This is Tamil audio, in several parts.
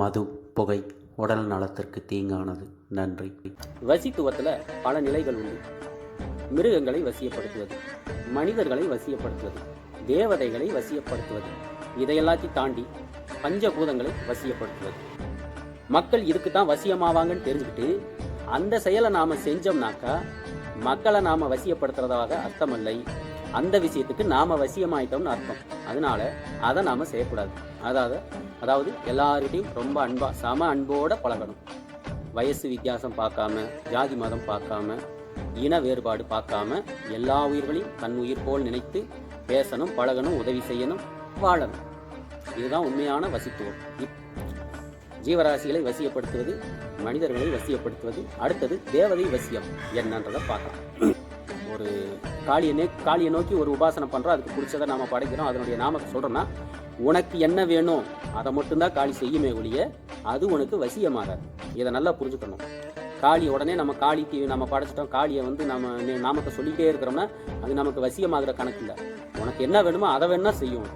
மது புகை உடல் நலத்திற்கு தீங்கானது. நன்றி. வசித்துவத்தில் பல நிலைகள் உண்டு. மிருகங்களை வசியப்படுத்துவது மனிதர்களை வசியப்படுத்துவது தேவதைகளை வசியப்படுத்துவது இதையெல்லாத்தையும் தாண்டி பஞ்சபூதங்களை வசியப்படுத்துவது. மக்கள் இதுக்கு தான் வசியமாவாங்கன்னு தெரிஞ்சுக்கிட்டு அந்த செயலை நாம் செஞ்சோம்னாக்கா மக்களை நாம் வசியப்படுத்துறதாக அர்த்தமில்லை. அந்த விஷயத்துக்கு நாம வசியமாயிட்டோம்னு அர்த்தம். அதனால அதை நாம செய்யக்கூடாது. அதாவது அதாவது எல்லார்கிட்டையும் ரொம்ப அன்பா சம அன்போட பழகணும். வயசு வித்தியாசம் பார்க்காம ஜாதி மதம் பார்க்காம இன வேறுபாடு பார்க்காம எல்லா உயிர்களையும் தன் உயிர் போல் நினைத்து பேசணும் பழகணும் உதவி செய்யணும் வாழணும். இதுதான் உண்மையான வசித்துவம். ஜீவராசிகளை வசியப்படுத்துவது மனிதர்களை வசியப்படுத்துவது அடுத்தது தேவதை வசியம் என்னன்றதை பார்க்கலாம். ஒரு காளியை காளியை நோக்கி ஒரு உபாசனை பண்ணுறோம் அதுக்கு பிடிச்சதை நாம் படைக்கிறோம் அதனுடைய நாமத்தை சொல்கிறோன்னா உனக்கு என்ன வேணும் அதை மட்டும்தான் காளி செய்யுமே ஒழிய அது உனக்கு வசியமாகாது. இதை நல்லா புரிஞ்சுக்கணும். காளி உடனே நம்ம காளி டிவி நம்ம படைச்சிட்டோம் காளியை வந்து நம்ம நாமத்தை சொல்லிகிட்டே இருக்கிறோம்னா அது நமக்கு வசியமாகிற கணக்கு இல்லை. உனக்கு என்ன வேணுமோ அதை வேணா செய்யும்.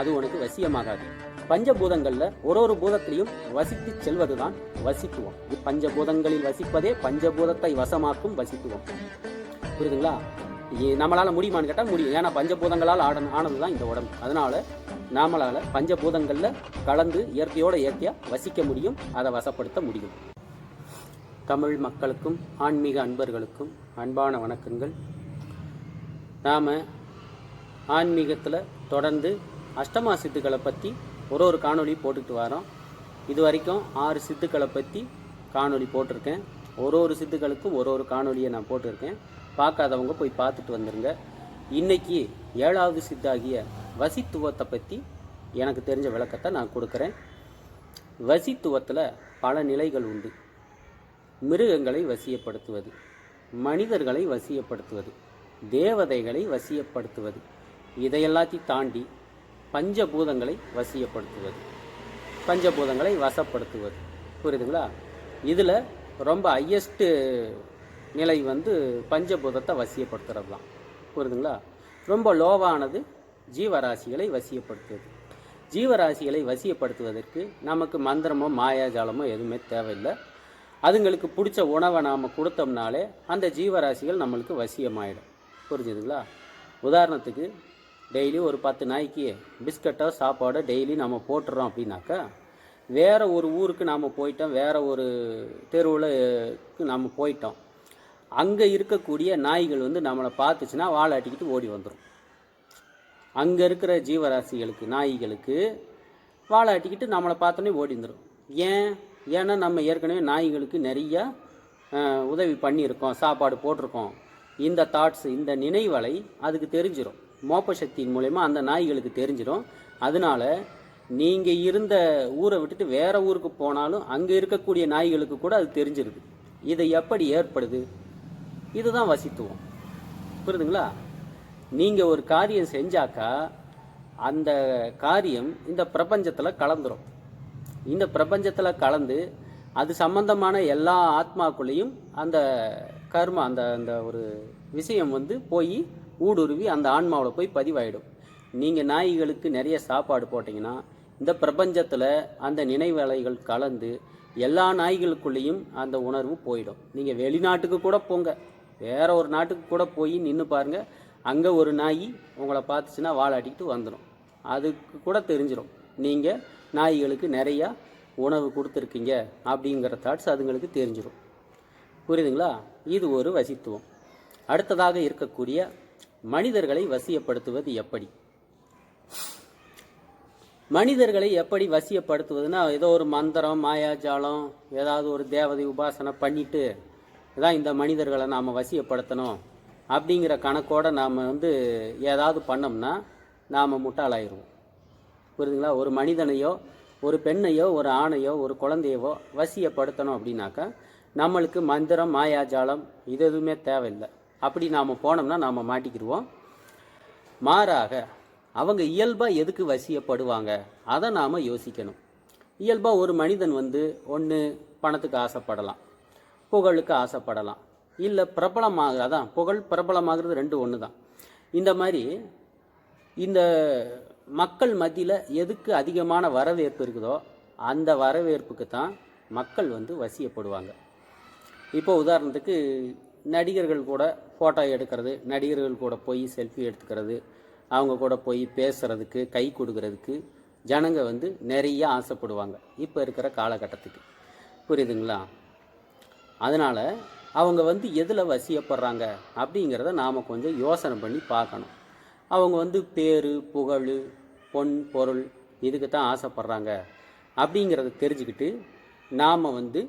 அது உனக்கு வசியமாகாது. பஞ்சபூதங்களில் ஒரு ஒரு பூதத்திலையும் வசித்து செல்வது தான் வசித்துவம். பஞ்சபூதங்களில் வசிப்பதே பஞ்சபூதத்தை வசமாக்கும் வசித்துவம். புரியுதுங்களா? நம்மளால் முடியுமான்னு கேட்டால் முடியும். ஏன்னா பஞ்சபூதங்களால் ஆட ஆனதுதான் இந்த உடம்பு. அதனால் நாமளால் பஞ்சபூதங்களில் கலந்து இயற்கையோட இயற்கையாக வசிக்க முடியும் அதை வசப்படுத்த முடியும். தமிழ் மக்களுக்கும் ஆன்மீக அன்பர்களுக்கும் அன்பான வணக்கங்கள். நாம் ஆன்மீகத்தில் தொடர்ந்து அஷ்டமா சித்துக்களை பற்றி ஒரு ஒரு காணொலி போட்டுட்டு வரோம். இது வரைக்கும் ஆறு சித்துக்களை பற்றி காணொலி போட்டிருக்கேன். ஒரு ஒரு சித்துக்களுக்கும் ஒரு ஒரு காணொலியை நான் போட்டிருக்கேன். பார்க்காதவங்க போய் பார்த்துட்டு வந்துடுங்க இன்றைக்கி ஏழாவது சித்தாகிய வசித்துவத்தை பற்றி எனக்கு தெரிஞ்ச விளக்கத்தை நான் கொடுக்குறேன். வசித்துவத்தில் பல நிலைகள் உண்டு. மிருகங்களை வசியப்படுத்துவது மனிதர்களை வசியப்படுத்துவது தேவதைகளை வசியப்படுத்துவது இதையெல்லாத்தையும் தாண்டி பஞ்சபூதங்களை வசியப்படுத்துவது பஞ்சபூதங்களை வசப்படுத்துவது. புரியுதுங்களா? இதில் ரொம்ப ஹையஸ்ட்டு நிலை வந்து பஞ்சபூதத்தை வசியப்படுத்துறது தான் புரியுதுங்களா? ரொம்ப லோவானது ஜீவராசிகளை வசியப்படுத்துவது ஜீவராசிகளை வசியப்படுத்துவதற்கு நமக்கு மந்திரமோ மாயாஜாலமோ எதுவுமே தேவையில்லை. அதுங்களுக்கு பிடிச்ச உணவை நாம் கொடுத்தோம்னாலே அந்த ஜீவராசிகள் நம்மளுக்கு வசியமாயிடும். புரிஞ்சுதுங்களா? உதாரணத்துக்கு டெய்லி ஒரு பத்து நாய்க்கு பிஸ்கட்டோ சாப்பாடோ டெய்லி நம்ம போட்டுறோம் அப்படின்னாக்கா வேறு ஒரு ஊருக்கு நாம் போயிட்டோம் வேறு ஒரு தெருவில் நாம் போயிட்டோம். அங்கே இருக்கக்கூடிய நாய்கள் வந்து நம்மளை பார்த்துச்சுன்னா வாழாட்டிக்கிட்டு ஓடி வந்துடும் அங்கே இருக்கிற ஜீவராசிகளுக்கு நாய்களுக்கு வாழாட்டிக்கிட்டு நம்மளை பார்த்தோன்னே ஓடி வந்துடும் ஏன்? ஏன்னா நம்ம ஏற்கனவே நாய்களுக்கு நிறையா உதவி பண்ணியிருக்கோம் சாப்பாடு போட்டிருக்கோம். இந்த தாட்ஸ் இந்த நினைவலை அதுக்கு தெரிஞ்சிடும் மோப்ப சக்தியின் மூலயமா அந்த நாய்களுக்கு தெரிஞ்சிடும் அதனால நீங்கள் இருந்த ஊரை விட்டுட்டு வேறு ஊருக்கு போனாலும் அங்கே இருக்கக்கூடிய நாய்களுக்கு கூட அது தெரிஞ்சிருது. இது எப்படி ஏற்படுது? இதுதான் வசித்துவம். புரியுதுங்களா நீங்கள் ஒரு காரியம் செஞ்சாக்கா அந்த காரியம் இந்த பிரபஞ்சத்தில் கலந்துரும். இந்த பிரபஞ்சத்தில் கலந்து அது சம்பந்தமான எல்லா ஆத்மாக்குள்ளேயும் அந்த கர்ம அந்த அந்த ஒரு விஷயம் வந்து போய் ஊடுருவி அந்த ஆன்மாவில் போய் பதிவாயிடும். நீங்கள் நாய்களுக்கு நிறைய சாப்பாடு போட்டிங்கன்னா இந்த பிரபஞ்சத்தில் அந்த நினைவலைகள் கலந்து எல்லா நாய்களுக்குள்ளேயும் அந்த உணர்வு போயிடும். நீங்கள் வெளிநாட்டுக்கு கூட போங்க. வேறு ஒரு நாட்டுக்கு கூட போய் நின்று பாருங்க. அங்கே ஒரு நாய் உங்களை பார்த்துச்சுன்னா வாழாட்டிக்கிட்டு வந்துடும் அதுக்கு கூட தெரிஞ்சிடும் நீங்கள் நாய்களுக்கு நிறையா உணவு கொடுத்துருக்கீங்க அப்படிங்கிற தாட்ஸ் அதுங்களுக்கு தெரிஞ்சிடும் புரியுதுங்களா? இது ஒரு வசித்துவம். அடுத்ததாக இருக்கக்கூடிய மனிதர்களை வசியப்படுத்துவது எப்படி? மனிதர்களை எப்படி வசியப்படுத்துவதுன்னா ஏதோ ஒரு மந்திரம் மாயாஜாலம் ஏதாவது ஒரு தேவதை உபாசனை பண்ணிட்டு தான் இந்த மனிதர்களை நாம் வசியப்படுத்தணும் அப்படிங்கிற கணக்கோட நாம் வந்து ஏதாவது பண்ணோம்னா நாம் முட்டாளாயிருவோம். புரியுதுங்களா? ஒரு மனிதனையோ ஒரு பெண்ணையோ ஒரு ஆணையோ ஒரு குழந்தையவோ வசியப்படுத்தணும் அப்படின்னாக்கா நம்மளுக்கு மந்திரம் மாயாஜாலம் இது எதுவுமே தேவையில்லை. அப்படி நாம் போனோம்னா நாம் மாட்டிக்கிடுவோம் மாறாக அவங்க இயல்பாக எதுக்கு வசியப்படுவாங்க? அதை நாம் யோசிக்கணும். இயல்பாக ஒரு மனிதன் வந்து ஒன்று பணத்துக்கு ஆசைப்படலாம். புகழுக்கு ஆசைப்படலாம். இல்லை பிரபலமாக அதான் புகழ் பிரபலமாகிறது ரெண்டு ஒன்று தான் இந்த மாதிரி இந்த மக்கள் மத்தியில் எதுக்கு அதிகமான வரவேற்பு இருக்குதோ அந்த வரவேற்புக்கு தான் மக்கள் வந்து வசியப்படுவாங்க. இப்போ உதாரணத்துக்கு நடிகர்கள் கூட ஃபோட்டோ எடுக்கிறது நடிகர்கள் கூட போய் செல்ஃபி எடுத்துக்கிறது அவங்க கூட போய் பேசுகிறதுக்கு கை கொடுக்கறதுக்கு ஜனங்க வந்து நிறைய ஆசைப்படுவாங்க. இப்போ இருக்கிற காலகட்டத்துக்கு. புரியுதுங்களா? அதனால் அவங்க வந்து எதில் வசியப்படுறாங்க அப்படிங்கிறத நாம் கொஞ்சம் யோசனை பண்ணி பார்க்கணும். அவங்க வந்து பேர் புகழ் பொன் பொருள் இதுக்கு தான் ஆசைப்படுறாங்க அப்படிங்கிறத தெரிஞ்சுக்கிட்டு நாம் வந்து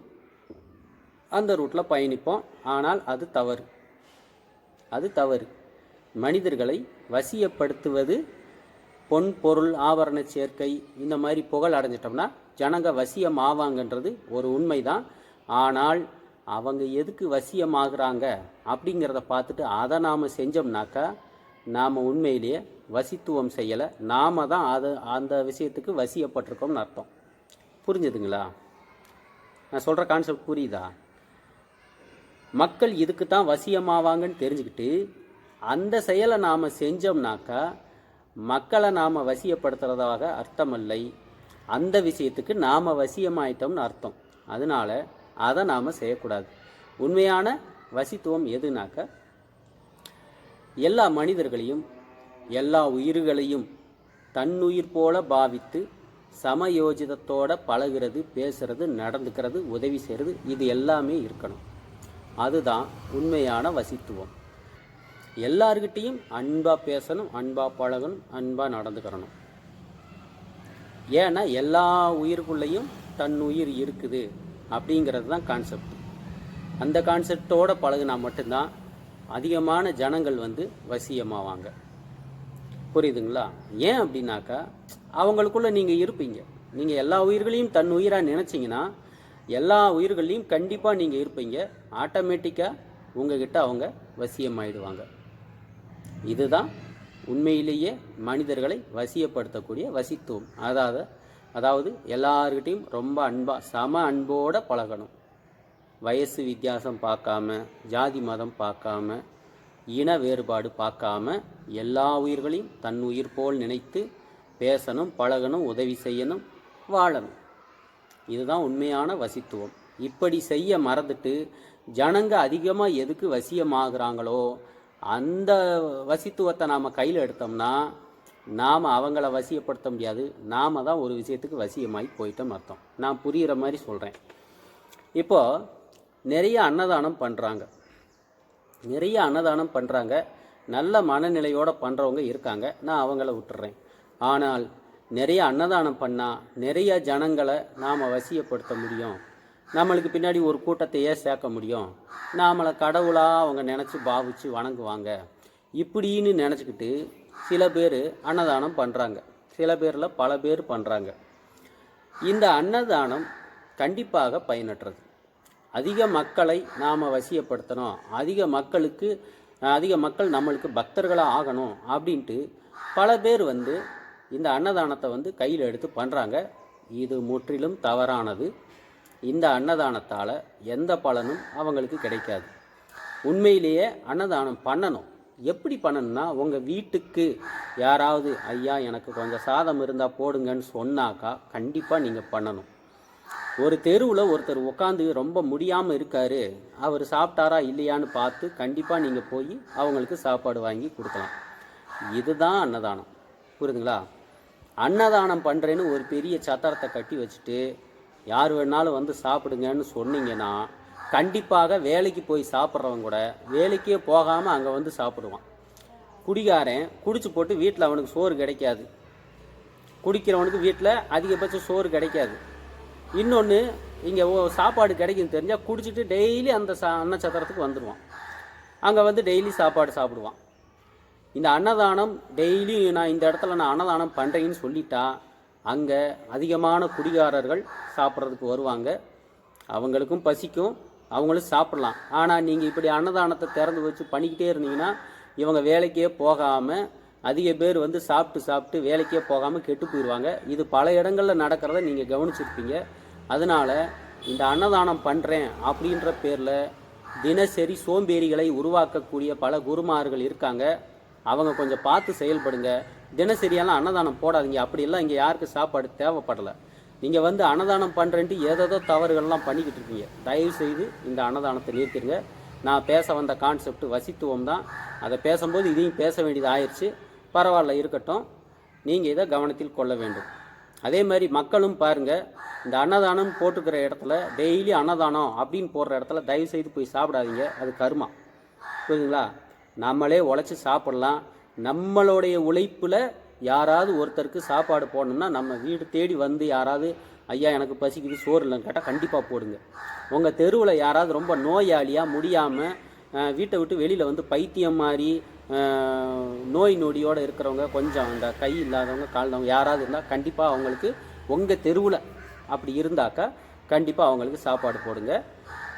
அந்த ரூட்டில் பயணிப்போம். ஆனால் அது தவறு. அது தவறு. மனிதர்களை வசியப்படுத்துவது பொன் பொருள் ஆபரண சேர்க்கை இந்த மாதிரி புகழ் அடைஞ்சிட்டோம்னா ஜனங்க வசியம் ஆவாங்கன்றது ஒரு உண்மைதான். ஆனால் அவங்க எதுக்கு வசியமாகறாங்க அப்படிங்கிறத பார்த்துட்டு அதை நாம் செஞ்சோம்னாக்கா நாம் உண்மையிலேயே வசித்துவம் செய்யலை. நாம தான் அது அந்த விஷயத்துக்கு வசியப்பட்டிருக்கோம்னு அர்த்தம். புரிஞ்சுதுங்களா? நான் சொல்கிற கான்செப்ட் புரியுதா? மக்கள் இதுக்கு தான் வசியமாவாங்கன்னு தெரிஞ்சுக்கிட்டு அந்த செயலை நாம் செஞ்சோம்னாக்கா மக்களை நாம் வசியப்படுத்துறதாக அர்த்தமில்லை அந்த விஷயத்துக்கு நாம் வசியமாயிட்டோம்னு அர்த்தம். அதனால அதை நாம் செய்யக்கூடாது. உண்மையான வசித்துவம் எதுனாக்க எல்லா மனிதர்களையும் எல்லா உயிர்களையும் தன்னுயிர் போல பாவித்து சமயோஜிதத்தோட பழகிறது பேசுறது நடந்துக்கிறது உதவி செய்கிறது இது எல்லாமே இருக்கணும். அதுதான் உண்மையான வசித்துவம். எல்லார்கிட்டேயும் அன்பாக பேசணும் அன்பாக பழகணும் அன்பாக நடந்துக்கிறணும். ஏன்னா எல்லா உயிருக்குள்ளேயும் தன் உயிர் இருக்குது. அப்படிங்கிறது தான் கான்செப்ட் அந்த கான்செப்டோடு பழகுனா மட்டும்தான் அதிகமான ஜனங்கள் வந்து வசியமாவாங்க. புரியுதுங்களா? ஏன் அப்படின்னாக்கா அவங்களுக்குள்ளே நீங்கள் இருப்பீங்க. நீங்கள் எல்லா உயிர்களையும் தன் உயிராக நினச்சிங்கன்னா எல்லா உயிர்களையும் கண்டிப்பாக நீங்கள் இருப்பீங்க. ஆட்டோமேட்டிக்காக உங்ககிட்ட அவங்க வசியமாயிடுவாங்க. இதுதான் உண்மையிலேயே மனிதர்களை வசியப்படுத்தக்கூடிய வசித்துவம். அதாவது அதாவது எல்லாருக்கிட்டையும் ரொம்ப அன்பாக சம அன்போடு பழகணும். வயசு வித்தியாசம் பார்க்காம ஜாதி மதம் பார்க்காம இன வேறுபாடு பார்க்காம எல்லா உயிர்களையும் தன் உயிர் போல் நினைத்து பேசணும் பழகணும் உதவி செய்யணும் வாழணும். இதுதான் உண்மையான வசித்துவம். இப்படி செய்ய மறந்துட்டு ஜனங்க அதிகமாக எதுக்கு வசியமாகறாங்களோ அந்த வசித்துவத்தை நாம் கையில் எடுத்தோம்னா நாம் அவங்கள வசியப்படுத்த முடியாது. நாம் தான் ஒரு விஷயத்துக்கு வசியமாகி போயிட்டோம் அர்த்தம். நான் புரிகிற மாதிரி சொல்கிறேன் இப்போது நிறைய அன்னதானம் பண்ணுறாங்க நிறைய அன்னதானம் பண்ணுறாங்க நல்ல மனநிலையோடு பண்ணுறவங்க இருக்காங்க. நான் அவங்கள விட்டுறேன். ஆனால் நிறைய அன்னதானம் பண்ணால் நிறைய ஜனங்களை நாம் வசியப்படுத்த முடியும். நம்மளுக்கு பின்னாடி ஒரு கூட்டத்தையே சேர்க்க முடியும். நாமளை கடவுளாக அவங்க நினச்சி பாவிச்சு வணங்குவாங்க. இப்படின்னு நினச்சிக்கிட்டு சில பேர் அன்னதானம் பண்ணுறாங்க சில பேரில் பல பேர் பண்ணுறாங்க இந்த அன்னதானம் கண்டிப்பாக பயனற்றது. அதிக மக்களை நாம் வசியப்படுத்தணும். அதிக மக்களுக்கு அதிக மக்கள் நம்மளுக்கு பக்தர்களாக ஆகணும் அப்படின்ட்டு பல பேர் வந்து இந்த அன்னதானத்தை வந்து கையில் எடுத்து பண்ணுறாங்க இது முற்றிலும் தவறானது. இந்த அன்னதானத்தால் எந்த பலனும் அவங்களுக்கு கிடைக்காது. உண்மையிலேயே அன்னதானம் பண்ணணும். எப்படி பண்ணணும்னா உங்கள் வீட்டுக்கு யாராவது ஐயா எனக்கு கொஞ்சம் சாதம் இருந்தால் போடுங்கன்னு சொன்னாக்கா கண்டிப்பாக நீங்கள் பண்ணணும். ஒரு தெருவில் ஒருத்தர் உட்காந்து ரொம்ப முடியாமல் இருக்காரு அவர் சாப்பிட்டாரா இல்லையான்னு பார்த்து கண்டிப்பாக நீங்கள் போய் அவங்களுக்கு சாப்பாடு வாங்கி கொடுக்கலாம். இதுதான் அன்னதானம். புரியுதுங்களா? அன்னதானம் பண்ணுறேன்னு ஒரு பெரிய சத்திரத்தை கட்டி வச்சுட்டு யார் வேணாலும் வந்து சாப்பிடுங்கன்னு சொன்னீங்கன்னா கண்டிப்பாக வேலைக்கு போய் சாப்பிட்றவங்க கூட வேலைக்கே போகாமல் அங்கே வந்து சாப்பிடுவான். குடிகாரன் குடிச்சு போட்டு வீட்டில் அவனுக்கு சோறு கிடைக்காது. குடிக்கிறவனுக்கு வீட்டில் அதிகபட்சம் சோறு கிடைக்காது. இன்னொன்று இங்கே ஓ சாப்பாடு கிடைக்குன்னு தெரிஞ்சால் குடிச்சிட்டு டெய்லி அந்த சா அன்னச்சத்திரத்துக்கு வந்துடுவான் அங்கே வந்து டெய்லி சாப்பாடு சாப்பிடுவான். இந்த அன்னதானம் டெய்லி நான் இந்த இடத்துல நான் அன்னதானம் பண்ணுறேன்னு சொல்லிட்டா அங்கே அதிகமான குடிகாரர்கள் சாப்பிட்றதுக்கு வருவாங்க. அவங்களுக்கும் பசிக்கும். அவங்களும் சாப்பிடலாம். ஆனால் நீங்கள் இப்படி அன்னதானத்தை திறந்து வச்சு பண்ணிக்கிட்டே இருந்தீங்கன்னா இவங்க வேலைக்கே போகாமல் அதிக பேர் வந்து சாப்பிட்டு சாப்பிட்டு வேலைக்கே போகாமல் கெட்டு போயிடுவாங்க இது பல இடங்களில் நடக்கிறத நீங்கள் கவனிச்சிருப்பீங்க. அதனால் இந்த அன்னதானம் பண்ணுறேன் அப்படின்ற பேரில் தினசரி சோம்பேறிகளை உருவாக்கக்கூடிய பல குருமார்கள் இருக்காங்க. அவங்க கொஞ்சம் பார்த்து செயல்படுங்க. தினசரியெல்லாம் அன்னதானம் போடாதீங்க. அப்படியெல்லாம் இங்கே யாருக்கு சாப்பாடு தேவைப்படலை. நீங்கள் வந்து அன்னதானம் பண்ணுறேன்ட்டு ஏதேதோ தவறுகள்லாம் பண்ணிக்கிட்டு இருக்கீங்க. தயவு செய்து இந்த அன்னதானத்தை நிறுத்திடுங்க நான் பேச வந்த கான்செப்ட் வசித்துவம் தான். அதை பேசும்போது இதையும் பேச வேண்டியது ஆயிடுச்சு. பரவாயில்ல இருக்கட்டும். நீங்கள் இதை கவனத்தில் கொள்ள வேண்டும். அதே மாதிரி மக்களும் பாருங்கள் இந்த அன்னதானம் போட்டுக்கிற இடத்துல டெய்லி அன்னதானம் அப்படின்னு போடுற இடத்துல தயவு செய்து போய் சாப்பிடாதீங்க. அது கருமா. புரியுதுங்களா? நம்மளே உழைச்சி சாப்பிட்லாம். நம்மளுடைய உழைப்பில் யாராவது ஒருத்தருக்கு சாப்பாடு போடணும்னா நம்ம வீடு தேடி வந்து யாராவது ஐயா எனக்கு பசிக்குது சோறு இல்லைன்னு கேட்டால் கண்டிப்பாக போடுங்க. உங்கள் தெருவில் யாராவது ரொம்ப நோயாளியாக முடியாமல் வீட்டை விட்டு வெளியில் வந்து பைத்தியம் மாதிரி நோய் நொடியோடு இருக்கிறவங்க கொஞ்சம் அந்த கை இல்லாதவங்க கால் இல்லாதவங்க யாராவது இருந்தால் கண்டிப்பாக அவங்களுக்கு உங்கள் தெருவில் அப்படி இருந்தாக்கா கண்டிப்பாக அவங்களுக்கு சாப்பாடு போடுங்க.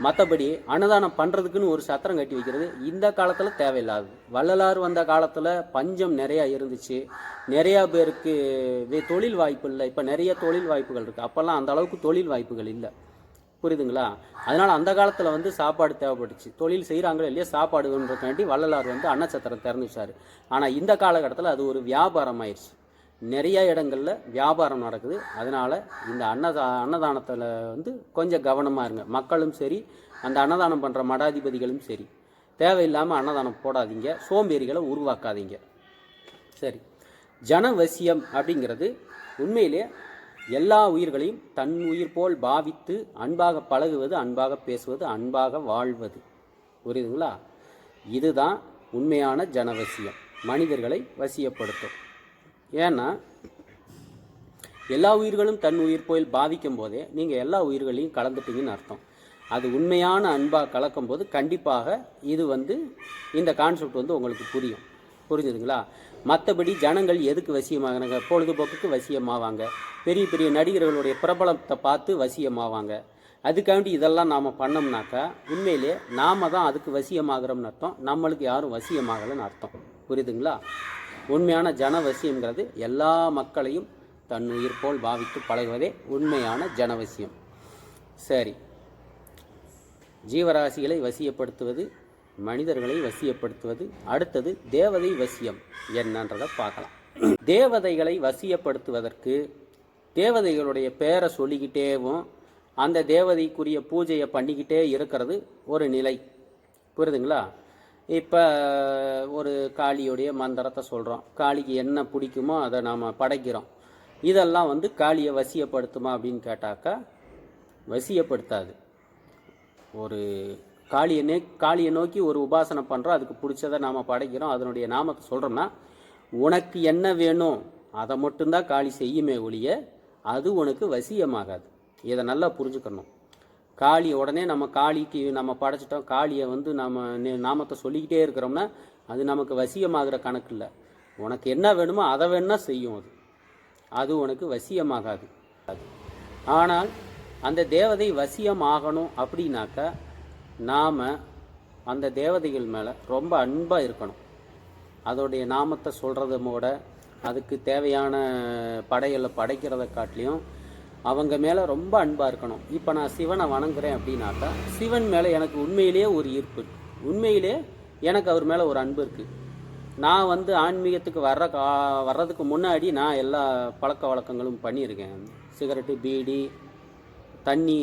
மற்றபடி அன்னதானம் பண்ணுறதுக்குன்னு ஒரு சத்திரம் கட்டி வைக்கிறது. இந்த காலத்தில் தேவையில்லாது. வள்ளலார் வந்த காலத்தில் பஞ்சம் நிறையா இருந்துச்சு. நிறையா பேருக்கு வே- தொழில் வாய்ப்பு இல்லை. இப்போ நிறைய தொழில் வாய்ப்புகள் இருக்குது அப்போல்லாம் அந்த அளவுக்கு தொழில் வாய்ப்புகள் இல்லை. புரியுதுங்களா? அதனால் அந்த காலத்தில் வந்து சாப்பாடு தேவைப்பட்டுச்சு. தொழில் செய்கிறாங்களோ இல்லையா சாப்பாடுன்றதுக்காண்டி வள்ளலார் வந்து அன்னச்சத்திரம் திறந்துச்சார் ஆனால் இந்த காலகட்டத்தில் அது ஒரு வியாபாரம் ஆயிடுச்சு நிறைய இடங்களில் வியாபாரம் நடக்குது. அதனால் இந்த அன்னதா அன்னதானத்தில் வந்து கொஞ்சம் கவனமாக இருங்க. மக்களும் சரி அந்த அன்னதானம் பண்ணுற மடாதிபதிகளும் சரி. தேவையில்லாமல் அன்னதானம் போடாதீங்க. சோம்பேறிகளை உருவாக்காதீங்க. சரி. ஜனவசியம் அப்படிங்கிறது உண்மையிலே எல்லா உயிர்களையும் தன் உயிர் போல் பாவித்து அன்பாக பழகுவது அன்பாக பேசுவது அன்பாக வாழ்வது. புரியுதுங்களா? இதுதான் உண்மையான ஜனவசியம். மனிதர்களை வசியப்படுத்தும். ஏன்னா எல்லா உயிர்களும் தன் உயிர் போயில் பாதிக்கும் போதே நீங்கள் எல்லா உயிர்களையும் கலந்துட்டீங்கன்னு அர்த்தம். அது உண்மையான அன்பாக கலக்கும் போது கண்டிப்பாக இது வந்து இந்த கான்செப்ட் வந்து உங்களுக்கு புரியும். புரிஞ்சுதுங்களா? மற்றபடி ஜனங்கள் எதுக்கு வசியமாகறாங்க? பொழுதுபோக்குக்கு வசியமாவாங்க. பெரிய பெரிய நடிகர்களுடைய பிரபலத்தை பார்த்து வசியமாவாங்க. அதுக்காண்டி இதெல்லாம் நாம் பண்ணோம்னாக்கா உண்மையிலே நாம தான் அதுக்கு வசியமாகிறோம்னு அர்த்தம். நம்மளுக்கு யாரும் வசியமாகலைன்னு அர்த்தம். புரியுதுங்களா? உண்மையான ஜனவசியங்கிறது எல்லா மக்களையும் தன் உயிர் போல் பாவித்து பழகுவதே உண்மையான ஜனவசியம். சரி. ஜீவராசிகளை வசியப்படுத்துவது மனிதர்களை வசியப்படுத்துவது அடுத்தது தேவதை வசியம் என்னன்றதை பார்க்கலாம். தேவதைகளை வசியப்படுத்துவதற்கு தேவதைகளுடைய பேரை சொல்லிக்கிட்டேவும் அந்த தேவதைக்குரிய பூஜையை பண்ணிக்கிட்டே இருக்கிறது ஒரு நிலை. புரியுதுங்களா? இப்போ ஒரு காளியுடைய மந்திரத்தை சொல்கிறோம் காளிக்கு என்ன பிடிக்குமோ அதை நாம் படைக்கிறோம். இதெல்லாம் வந்து காளியை வசியப்படுத்துமா அப்படின்னு கேட்டாக்கா வசியப்படுத்தாது. ஒரு காளியை நே காளியை நோக்கி ஒரு உபாசனை பண்ணுறோம் அதுக்கு பிடிச்சதை நாம் படைக்கிறோம். அதனுடைய நாமத்தை சொல்கிறோம்னா உனக்கு என்ன வேணும் அதை மட்டும்தான் காளி செய்யுமே ஒழிய அது உனக்கு வசியமாகாது. இதை நல்லா புரிஞ்சுக்கணும். காளி உடனே நம்ம காளிக்கு நம்ம படைச்சிட்டோம். காளியை வந்து நம்ம நே- நாமத்தை சொல்லிக்கிட்டே இருக்கிறோம்னா அது நமக்கு வசியமாகிற கணக்கு இல்லை. உனக்கு என்ன வேணுமோ அதை வேணா செய்யும் அது. அது உனக்கு வசியமாகாது. அது ஆனால் அந்த தேவதை வசியமாகணும் அப்படின்னாக்கா நாம் அந்த தேவதைகள் மேலே ரொம்ப அன்பாக இருக்கணும். அதோடைய நாமத்தை சொல்கிறதமோட அதுக்கு தேவையான படைகளை படைக்கிறத காட்டிலையும் அவங்க மேலே ரொம்ப அன்பாக இருக்கணும். இப்போ நான் சிவனை வணங்குறேன் அப்படின்னாக்கா சிவன் மேலே எனக்கு உண்மையிலேயே ஒரு ஈர்ப்பு உண்மையிலே எனக்கு அவர் மேலே ஒரு அன்பு இருக்குது நான் வந்து ஆன்மீகத்துக்கு வர்ற கா வர்றதுக்கு முன்னாடி நான் எல்லா பழக்க வழக்கங்களும் பண்ணியிருக்கேன். சிகரெட்டு பீடி தண்ணி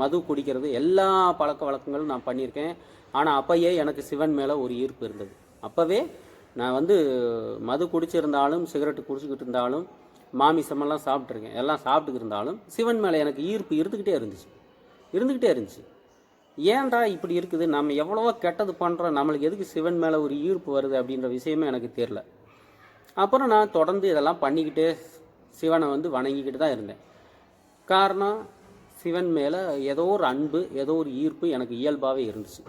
மது குடிக்கிறது எல்லா பழக்க வழக்கங்களும் நான் பண்ணியிருக்கேன். ஆனால் அப்போயே எனக்கு சிவன் மேலே ஒரு ஈர்ப்பு இருந்தது. அப்போவே நான் வந்து மது குடிச்சிருந்தாலும் சிகரெட்டு குடிச்சிக்கிட்டு இருந்தாலும் மாமிசமெல்லாம் சாப்பிட்ருக்கேன் எல்லாம் சாப்பிட்டுக்கு இருந்தாலும் சிவன் மேலே எனக்கு ஈர்ப்பு இருந்துக்கிட்டே இருந்துச்சு. இருந்துக்கிட்டே இருந்துச்சு. ஏன்டா இப்படி இருக்குது? நம்ம எவ்வளவோ கெட்டது பண்ணுறோம் நம்மளுக்கு எதுக்கு சிவன் மேலே ஒரு ஈர்ப்பு வருது அப்படின்ற விஷயமே எனக்கு தெரில அப்புறம் நான் தொடர்ந்து இதெல்லாம் பண்ணிக்கிட்டே சிவனை வந்து வணங்கிக்கிட்டு தான் இருந்தேன். காரணம் சிவன் மேலே ஏதோ ஒரு அன்பு ஏதோ ஒரு ஈர்ப்பு எனக்கு இயல்பாகவே இருந்துச்சு.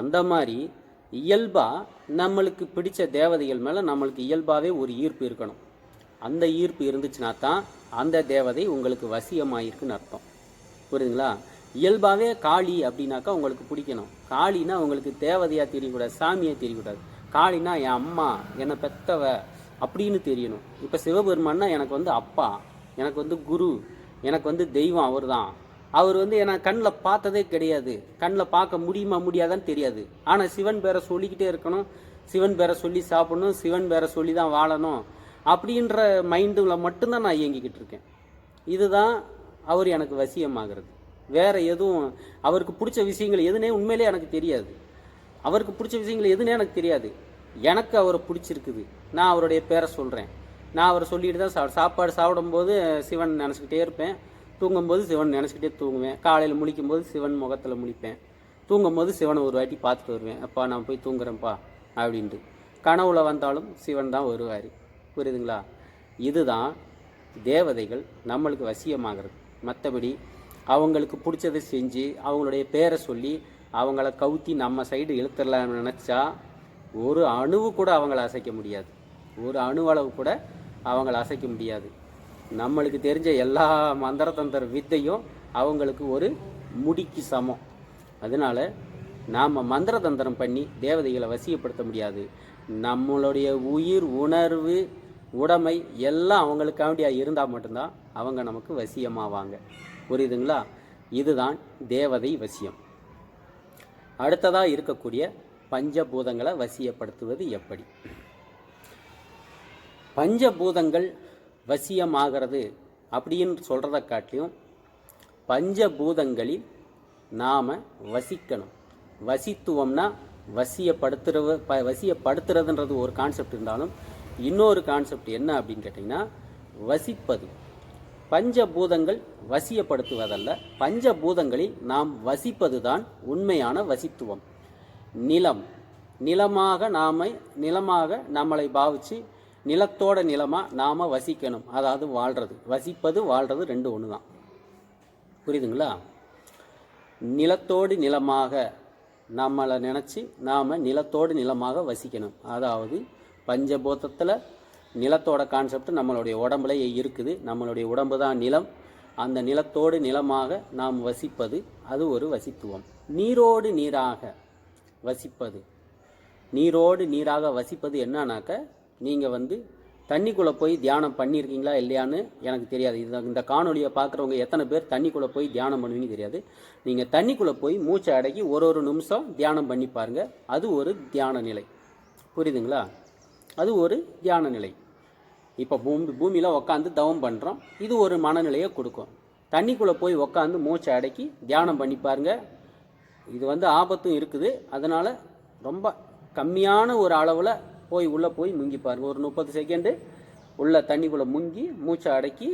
அந்த மாதிரி இயல்பாக நம்மளுக்கு பிடித்த தேவதைகள் மேலே நம்மளுக்கு இயல்பாகவே ஒரு ஈர்ப்பு இருக்கணும். அந்த ஈர்ப்பு இருந்துச்சுன்னா தான் அந்த தேவதை உங்களுக்கு வசியமாயிருக்குன்னு அர்த்தம். புரியுதுங்களா? இயல்பாகவே காளி அப்படின்னாக்கா உங்களுக்கு பிடிக்கணும். காளினா உங்களுக்கு தேவதையாக தெரியக்கூடாது சாமியாக தெரியக்கூடாது. காளினா என் அம்மா என்னை பெத்தவ அப்படின்னு தெரியணும். இப்போ சிவபெருமான்னா எனக்கு வந்து அப்பா எனக்கு வந்து குரு எனக்கு வந்து தெய்வம் அவர் தான் அவர் வந்து என்னை கண்ணில் பார்த்ததே கிடையாது. கண்ணில் பார்க்க முடியுமா முடியாதான்னு தெரியாது. ஆனால் சிவன் பேரை சொல்லிக்கிட்டே இருக்கணும். சிவன் பேரை சொல்லி சாப்பிடணும். சிவன் பேரை சொல்லி தான் வாழணும். அப்படின்ற மைண்டில் மட்டும்தான் நான் இயங்கிக்கிட்டு இருக்கேன். இதுதான் அவர் எனக்கு வசியமாகிறது. வேறு எதுவும் அவருக்கு பிடிச்ச விஷயங்கள் எதுனே உண்மையிலே எனக்கு தெரியாது. அவருக்கு பிடிச்ச விஷயங்கள் எதுனே எனக்கு தெரியாது. எனக்கு அவரை பிடிச்சிருக்குது. நான் அவருடைய பேரை சொல்கிறேன் நான் அவரை சொல்லிட்டு தான் சா சாப்பாடு சாப்பிடும்போது சிவன் நினச்சிக்கிட்டே இருப்பேன். தூங்கும்போது சிவன் நினச்சிக்கிட்டே தூங்குவேன். காலையில் முழிக்கும்போது சிவன் முகத்தில் முழிப்பேன். தூங்கும்போது சிவனை ஒரு வாட்டி பார்த்துட்டு வருவேன். அப்பா நான் போய் தூங்குறேன்ப்பா அப்படின்ட்டு. கனவுல வந்தாலும் சிவன் தான் வருவார். புரியுதுங்களா? இதுதான் தேவதைகள் நம்மளுக்கு வசியமாகிறது. மற்றபடி அவங்களுக்கு பிடிச்சதை செஞ்சு அவங்களுடைய பேரை சொல்லி அவங்கள கவுத்தி நம்ம சைடு இழுத்துடலாம்னு நினச்சா ஒரு அணுவு கூட அவங்கள அசைக்க முடியாது. ஒரு அணுவளவு கூட அவங்கள அசைக்க முடியாது. நம்மளுக்கு தெரிஞ்ச எல்லா மந்திரதந்திர வித்தையும் அவங்களுக்கு ஒரு முடிக்கு சமம். அதனால நாம் மந்திரதந்திரம் பண்ணி தேவதைகளை வசியப்படுத்த முடியாது. நம்மளுடைய உயிர் உணர்வு உடைமை எல்லாம் அவங்களுக்காண்டியாக இருந்தால் மட்டும்தான் அவங்க நமக்கு வசியமாவாங்க. புரியுதுங்களா? இதுதான் தேவதை வசியம். அடுத்ததாக இருக்கக்கூடிய பஞ்சபூதங்களை வசியப்படுத்துவது எப்படி? பஞ்சபூதங்கள் வசியமாகிறது அப்படின்னு சொல்கிறத காட்டிலும் பஞ்சபூதங்களில் நாம் வசிக்கணும். வசித்துவம்னா வசியப்படுத்துறது ப வசியப்படுத்துறதுன்றது ஒரு கான்செப்ட் இருந்தாலும் இன்னொரு கான்செப்ட் என்ன அப்படின்னு கேட்டிங்கன்னா வசிப்பது. பஞ்சபூதங்கள் வசியப்படுத்துவதல்ல. பஞ்சபூதங்களில் நாம் வசிப்பது தான் உண்மையான வசித்துவம். நிலம். நிலமாக நாம நிலமாக நம்மளை பாவிச்சு நிலத்தோட நிலமாக நாம் வசிக்கணும். அதாவது வாழ்கிறது வசிப்பது வாழ்கிறது ரெண்டு ஒன்று தான் புரியுதுங்களா? நிலத்தோடு நிலமாக நம்மளை நினச்சி நாம் நிலத்தோடு நிலமாக வசிக்கணும். அதாவது பஞ்சபூதத்தில் நிலத்தோட கான்செப்ட் நம்மளுடைய உடம்புல இருக்குது. நம்மளுடைய உடம்பு தான் நிலம். அந்த நிலத்தோடு நிலமாக நாம் வசிப்பது அது ஒரு வசித்துவம். நீரோடு நீராக வசிப்பது. நீரோடு நீராக வசிப்பது என்னன்னாக்க நீங்கள் வந்து தண்ணிக்குள்ளே போய் தியானம் பண்ணியிருக்கீங்களா இல்லையான்னு எனக்கு தெரியாது. இது இந்த காணொலியை பார்க்குறவங்க எத்தனை பேர் தண்ணிக்குள்ளே போய் தியானம் பண்ணுவீங்கன்னு தெரியாது. நீங்கள் தண்ணிக்குள்ளே போய் மூச்சை அடக்கி ஒரு ஒரு நிமிஷம் தியானம் பண்ணி பாருங்கள் அது ஒரு தியான நிலை. புரியுதுங்களா? அது ஒரு தியான நிலை. இப்போ பூமி பூமியில் உட்காந்து தவம் பண்ணுறோம் இது ஒரு மனநிலையை கொடுக்கும். தண்ணிக்குள்ளே போய் உட்காந்து மூச்சை அடக்கி தியானம் பண்ணி பாருங்க. இது வந்து ஆபத்தும் இருக்குது. அதனால் ரொம்ப கம்மியான ஒரு அளவில் போய் உள்ளே போய் முங்கி பாருங்கள் ஒரு முப்பது செகண்டு உள்ள தண்ணிக்குள்ளே முங்கி மூச்சை அடக்கி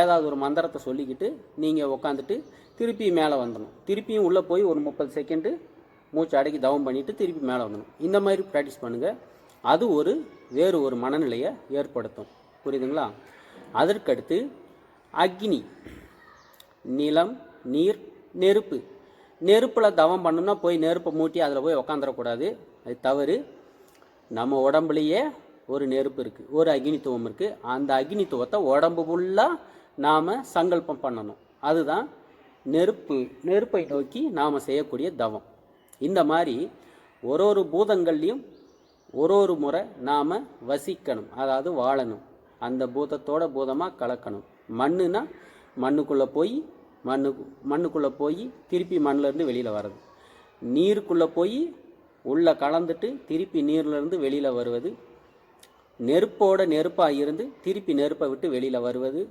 ஏதாவது ஒரு மந்திரத்தை சொல்லிக்கிட்டு நீங்கள் உட்காந்துட்டு திருப்பி மேலே வந்துடணும். திருப்பியும் உள்ளே போய் ஒரு முப்பது செகண்டு மூச்சை அடக்கி தவம் பண்ணிவிட்டு திருப்பி மேலே வந்துடணும். இந்த மாதிரி ப்ராக்டிஸ் பண்ணுங்கள் அது ஒரு வேறு ஒரு மனநிலையை ஏற்படுத்தும். புரியுதுங்களா? அதற்கடுத்து அக்னி நிலம் நீர் நெருப்பு. நெருப்பில் தவம் பண்ணணும்னா போய் நெருப்பை மூட்டி அதில் போய் உக்காந்துடக்கூடாது அது தவறு. நம்ம உடம்புலையே ஒரு நெருப்பு இருக்குது ஒரு அக்னித்துவம் இருக்குது அந்த அக்னித்துவத்தை உடம்பு ஃபுல்லாக நாம் சங்கல்பம் பண்ணணும். அதுதான் நெருப்பு நெருப்பை நோக்கி நாம் செய்யக்கூடிய தவம். இந்த மாதிரி ஒரு ஒரு பூதங்கள்லையும் ஒரு ஒரு முறை நாம் வசிக்கணும் அதாவது வாழணும். அந்த பூதத்தோட பூதமாக கலக்கணும். மண்ணுனா மண்ணுக்குள்ளே போய் மண்ணு மண்ணுக்குள்ளே போய் திருப்பி மண்ணிலேருந்து வெளியில் வர்றது. நீருக்குள்ளே போய் உள்ளே கலந்துட்டு திருப்பி நீர்லேருந்து வெளியில் வருவது. நெருப்போட நெருப்பாக இருந்து திருப்பி நெருப்பை விட்டு வெளியில் வருவது.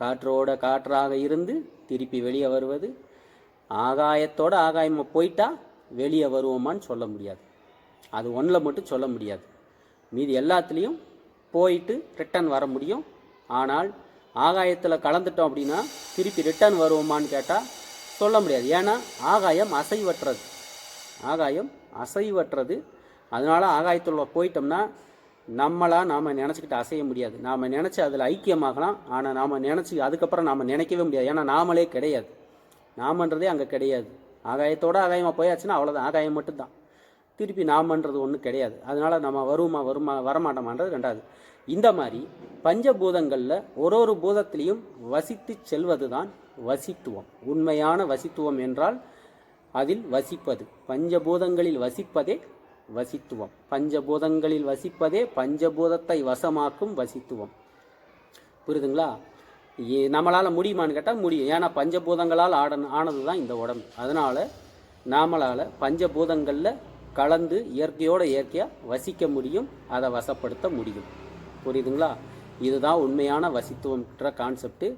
காற்றோட காற்றாக இருந்து திருப்பி வெளியே வருவது. ஆகாயத்தோட ஆகாயமாக போயிட்டா வெளியே வருவோமான்னு சொல்ல முடியாது. அது ஒன்றில் மட்டும் சொல்ல முடியாது. மீதி எல்லாத்துலேயும் போயிட்டு ரிட்டன் வர முடியும். ஆனால் ஆகாயத்தில் கலந்துட்டோம் அப்படின்னா திருப்பி ரிட்டர்ன் வருவோமான்னு கேட்டால் சொல்ல முடியாது. ஏன்னா ஆகாயம் அசைவற்றது. ஆகாயம் அசைவற்றது. அதனால் ஆகாயத்தில் போயிட்டோம்னா நம்மளாக நாம் நினச்சிக்கிட்டு அசைய முடியாது. நாம் நினச்சி அதில் ஐக்கியமாகலாம். ஆனால் நாம் நினச்சி அதுக்கப்புறம் நாம் நினைக்கவே முடியாது. ஏன்னா நாமளே கிடையாது. நாமன்றதே அங்கே கிடையாது. ஆகாயத்தோட ஆகாயமாக போயாச்சுன்னா அவ்வளோதான் ஆகாயம் மட்டும்தான். திருப்பி நாமன்றது ஒன்றும் கிடையாது. அதனால் நம்ம வருமா வருமா வரமாட்டோமான்றது ரெண்டாவது. இந்த மாதிரி பஞ்சபூதங்களில் ஒரு ஒரு பூதத்திலையும் வசித்து செல்வது தான் வசித்துவம். உண்மையான வசித்துவம் என்றால் அதில் வசிப்பது. பஞ்சபூதங்களில் வசிப்பதே வசித்துவம். பஞ்சபூதங்களில் வசிப்பதே பஞ்சபூதத்தை வசமாக்கும் வசித்துவம். புரியுதுங்களா? ஏ- முடியுமான்னு கேட்டால் முடியும். ஏன்னா பஞ்சபூதங்களால் ஆட ஆனது தான் இந்த உடம்பு. அதனால் நாமளால் பஞ்சபூதங்களில் கலந்து இயற்கையோட இயற்கையாக வசிக்க முடியும் அதை வசப்படுத்த முடியும். புரியுதுங்களா? இதுதான் உண்மையான வசித்துவம்ன்ற கான்செப்ட்டு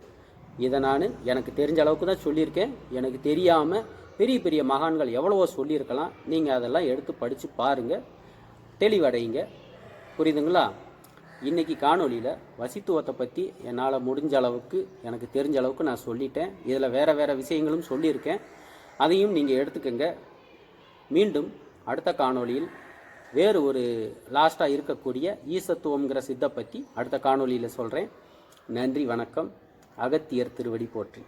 இதை நான் எனக்கு தெரிஞ்ச அளவுக்கு தான் சொல்லியிருக்கேன். எனக்கு தெரியாமல் பெரிய பெரிய மகான்கள் எவ்வளவோ சொல்லியிருக்கலாம். நீங்கள் அதெல்லாம் எடுத்து படித்து பாருங்கள் தெளிவடையுங்க. புரியுதுங்களா? இன்றைக்கி காணொலியில் வசித்துவத்தை பற்றி என்னால் முடிஞ்ச அளவுக்கு எனக்கு தெரிஞ்ச அளவுக்கு நான் சொல்லிட்டேன். இதில் வேறு வேறு விஷயங்களும் சொல்லியிருக்கேன். அதையும் நீங்கள் எடுத்துக்கங்க. மீண்டும் அடுத்த காணொலியில் வேறு ஒரு லாஸ்ட்டாக இருக்கக்கூடிய ஈசத்துவங்கிற சித்தை பற்றி அடுத்த காணொலியில் சொல்கிறேன் நன்றி வணக்கம். அகத்தியர் திருவடி போற்றி.